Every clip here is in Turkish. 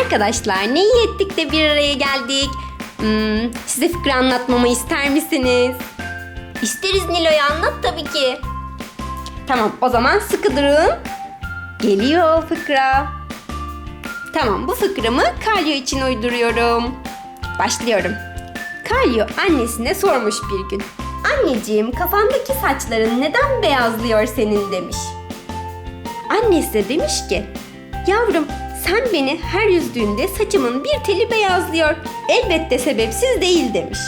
Arkadaşlar ne iyi ettik de bir araya geldik. Hmm, size fıkra anlatmamı ister misiniz? İsteriz Nilo'ya anlat tabii ki. Tamam o zaman sıkı durun. Geliyor fıkra. Tamam bu fıkramı Kalyo için uyduruyorum. Başlıyorum. Kalyo annesine sormuş bir gün. Anneciğim kafandaki saçların neden beyazlıyor senin demiş. Annesi de demiş ki yavrum sen beni her yüzdüğünde saçımın bir teli beyazlıyor. Elbette sebepsiz değil demiş.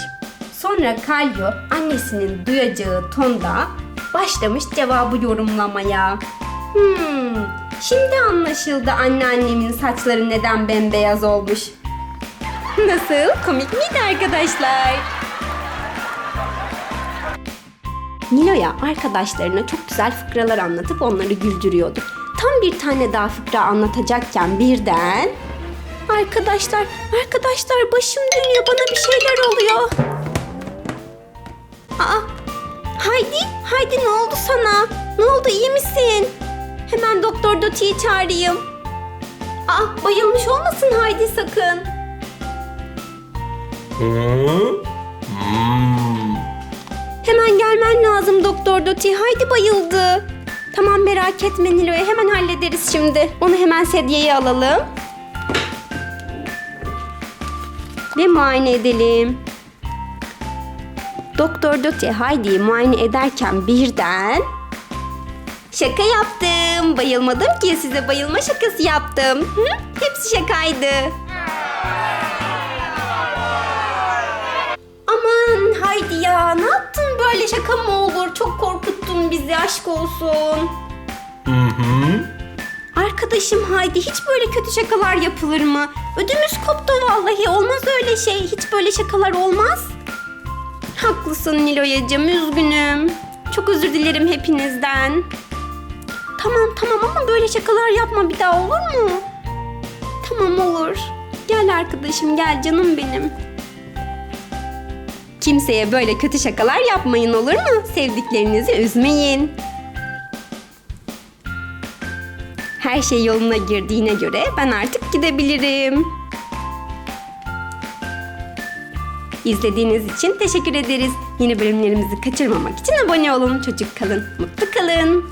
Sonra Kalyo annesinin duyacağı tonda başlamış cevabı yorumlamaya. Hmm, şimdi anlaşıldı anneannemin saçları neden bembeyaz olmuş. Nasıl? Komik miydi arkadaşlar? Nilo'ya arkadaşlarına çok güzel fıkralar anlatıp onları güldürüyordu. Tam bir tane daha fıkra anlatacakken birden... Arkadaşlar, arkadaşlar başım dönüyor bana bir şeyler oluyor. Aa, Haydi, Haydi ne oldu sana? Ne oldu iyi misin? Hemen Doktor Doti'yi çağırayım. Aa, bayılmış olmasın Haydi sakın. Hmm. Hemen gelmen lazım Doktor Doti. Haydi bayıldı. Tamam merak etme Nilo'ya hemen hallederiz şimdi. Onu hemen sedyeye alalım. Ve muayene edelim. Doktor Doti Haydi'yi muayene ederken birden... Şaka yaptım. Bayılmadım ki size bayılma şakası yaptım. Hı? Hepsi şakaydı. Aman Haydi ya ne yaptın böyle şaka mı olur? Çok korkuttun bizi aşk olsun. Hı hı. Arkadaşım Haydi hiç böyle kötü şakalar yapılır mı? Ödümüz koptu vallahi olmaz öyle şey. Hiç böyle şakalar olmaz. Haklısın Nilo'yacığım üzgünüm. Çok özür dilerim hepinizden. Tamam tamam ama böyle şakalar yapma bir daha olur mu? Tamam olur. Gel arkadaşım gel canım benim. Kimseye böyle kötü şakalar yapmayın olur mu? Sevdiklerinizi üzmeyin. Her şey yoluna girdiğine göre ben artık gidebilirim. İzlediğiniz için teşekkür ederiz. Yeni bölümlerimizi kaçırmamak için abone olun. Çocuk kalın, mutlu kalın.